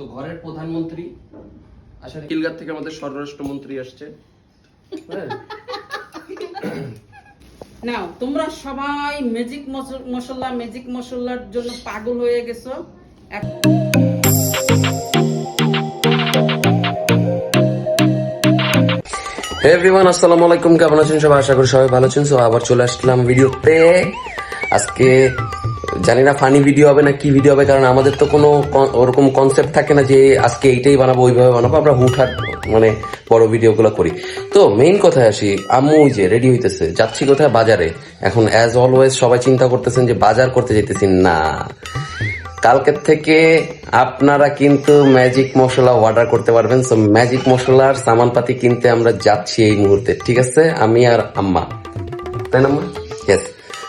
তো ঘরের প্রধানমন্ত্রী আসলে কিলগার থেকে আমাদের স্বরাষ্ট্রমন্ত্রী আসছে। হ্যাঁ। নাও তোমরা সবাই ম্যাজিক মশলা ম্যাজিক মশলার জন্য পাগল হয়ে গেছো। হে এভরিওয়ান আসসালামু আলাইকুম। কেমন আছেন সবাই? আশা করি সবাই ভালো আছেন। সো আবার চলে আসলাম ভিডিওতে আজকে জানি না ফানি ভিডিও হবে না কি ভিডিও হবে, কারণ আমাদের তো কোনো ওরকম কনসেপ্ট থাকে না যে আজকে এইটাই বানাবো, ওইভাবে বানাবো। আমরা হুটহাট মানে বড় ভিডিওগুলো করি। তো মেইন কথায় আসি, আম্মু ওই যে রেডি হইতেছে, যাচ্ছি কোথায়? বাজারে। এখন অ্যাজ অলওয়েজ সবাই চিন্তা করতেছেন যে বাজার করতে যেতেছি না। কালকের থেকে আপনারা কিন্তু ম্যাজিক মশলা অর্ডার করতে পারবেন। সো ম্যাজিক মশলার সামানপাতি কিনতে আমরা যাচ্ছি এই মুহূর্তে, ঠিক আছে? আমি আর আম্মা। তাই না, আম্মা?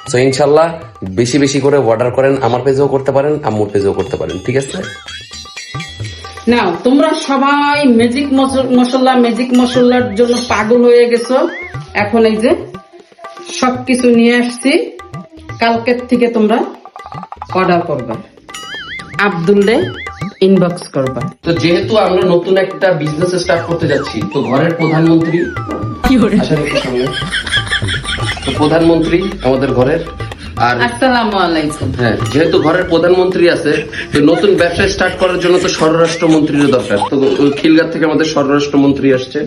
সো ইনশাল্লাহ বেশি বেশি করে অর্ডার করেন আমার পেজেও করতে পারেন আম্মুর পেজেও করতে পারেন ঠিক আছে? নাও তোমরা সবাই ম্যাজিক মশলা ম্যাজিক মশলার জন্য পাগল হয়ে গেছো। এখন এই যে সবকিছু নিয়ে আসছি। কালকের থেকে তোমরা অর্ডার করবে। আব্দুল্লে ইনবক্স করবা। তো যেহেতু আমরা নতুন একটা বিজনেস স্টার্ট করতে যাচ্ছি তো ঘরের প্রধানমন্ত্রী সামনে। তো প্রধানমন্ত্রী আমাদের ঘরের আর আসসালামু আলাইকুম। হ্যাঁ যেহেতু ঘরের প্রধানমন্ত্রী আছে তো নতুন ব্যবসা স্টার্ট করার জন্য তো স্বরাষ্ট্রমন্ত্রীর দরকার। তো খিলগার থেকে আমাদের স্বরাষ্ট্রমন্ত্রী আসছে।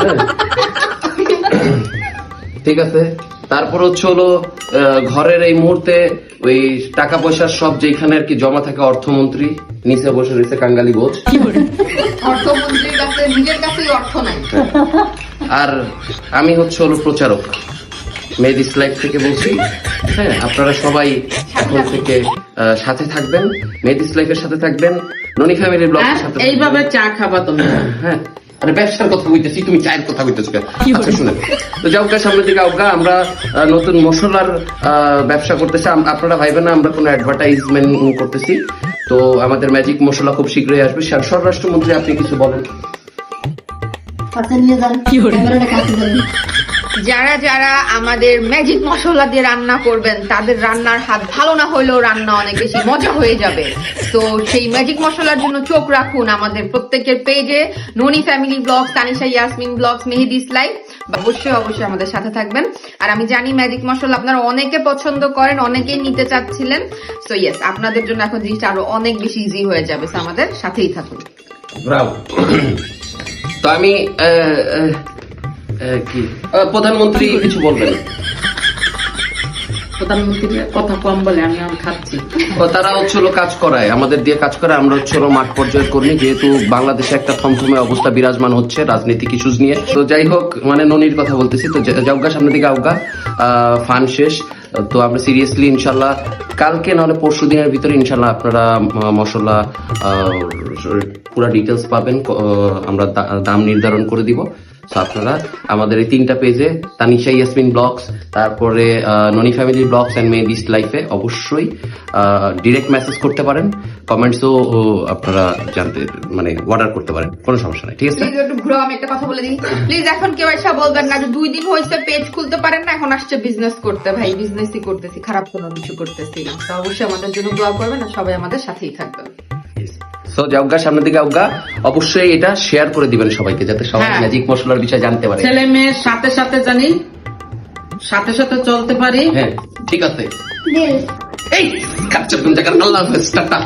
হ্যাঁ। ঠিক আছে। তারপর হচ্ছে হলো ঘরের এই মুহূর্তে ওই টাকা পয়সার সব যেখানে আর কি জমা থাকে অর্থমন্ত্রী নিচে বসে রয়েছে কাঙ্গালি বোঝ অর্থমন্ত্রীর কাছে নিজের কাছেই অর্থ নাই। আর আমি হচ্ছে হলো প্রচারক। মেদ লাইফ থেকে বলছি। হ্যাঁ আপনারা সবাই এখন থেকে সাথে থাকবেন মেদ লাইফের সাথে থাকবেন ননি ফ্যামিলি ব্লগের আর সাথে এইভাবে চা খাবা তোমরা হ্যাঁ আরে ব্যবসার কথা বলতেছি তুমি চায়ের কথা বলতেছো? আচ্ছা শুনে তো যাও সামনের দিকে আমরা নতুন মশলার আহ, ব্যবসা করতেছি। আপনারা ভাইবেন না আমরা কোনো অ্যাডভার্টাইজমেন্ট করতেছি। তো আমাদের ম্যাজিক মশলা খুব শীঘ্রই আসবে। স্বরাষ্ট্রমন্ত্রী আপনি কিছু বলেন। কথা নিয়ে যান। যান। যারা যারা আমাদের ম্যাজিক মশলা দিয়ে রান্না করবেন, তাদের রান্নার হাত ভালো না হলেও রান্না অনেক বেশি মজা হয়ে যাবে। তো সেই ম্যাজিক মশলার জন্য চোখ রাখুন আমাদের প্রত্যেকের পেজে, Noni family vlogs Tanisha Yasmin vlogs Mehedi ইসলাই অবশ্যই অবশ্যই আমাদের সাথে থাকবেন। আর আমি জানি ম্যাজিক মশলা আপনারা অনেকে পছন্দ করেন অনেকেই নিতে চাচ্ছিলেন। সো ইয়েস আপনাদের জন্য এখন জিনিসটা আরও অনেক বেশি ইজি হয়ে যাবে। আমাদের সাথেই থাকুন। তো আমি কি? প্রধানমন্ত্রী কিছু বলবেন? প্রধানমন্ত্রী কথা কম বলে আমি আম খাচ্ছি। তারা কাজ করায়। আমাদের দিয়ে কাজ আমরা হচ্ছে মাঠ পর্যায়ের কর্মী। যেহেতু বাংলাদেশে একটা থমথমে অবস্থা বিরাজমান হচ্ছে রাজনৈতিক ইস্যুজ নিয়ে। তো যাই হোক মানে ননির কথা বলতেছি। তো যাওগা সামনে দিকে আউগা ফান শেষ। তো আমরা সিরিয়াসলি ইনশাল্লাহ কালকে নাহলে পরশু দিনের ভিতরে ইনশাল্লাহ আপনারা মশলা পুরো ডিটেলস পাবেন। আমরা দাম নির্ধারণ করে দিব। আপনারা আমাদের এই তিনটা পেজে তানিশা, ইয়াসমিন ব্লগস তারপরে ননি ফ্যামিলি ব্লগস অ্যান্ড মে বিস্ট লাইফে অবশ্যই ডিরেক্ট মেসেজ করতে পারেন কমেন্টসও আপনারা জানতে মানে অর্ডার করতে পারেন, কোনো সমস্যা নাই, ঠিক আছে? আমি একটা কথা বলে দিই। প্লিজ এখন কেউ এসে বলবেন না যে দুই দিন হয়েছে পেজ খুলতে পারেন না, এখন আসছে বিজনেস করতে। ভাই বিজনেসই করতেছি, খারাপ কোনো কিছু করতেছি না। অবশ্যই আমাদের জন্য দোয়া করবেন আর সবাই আমাদের সাথেই থাকবেন। সো যাওগা সামনের দিকে আউগা অবশ্যই এটা শেয়ার করে দিবেন সবাইকে যাতে সবাই। ম্যাজিক মশলার বিষয়ে জানতে পারে। ছেলে মেয়ের সাথে সাথে জানি সাথে সাথে চলতে পারি। হ্যাঁ ঠিক আছে। এই কাচ্চা কোন জায়গার আল্লাহ হাফেজ টাটা।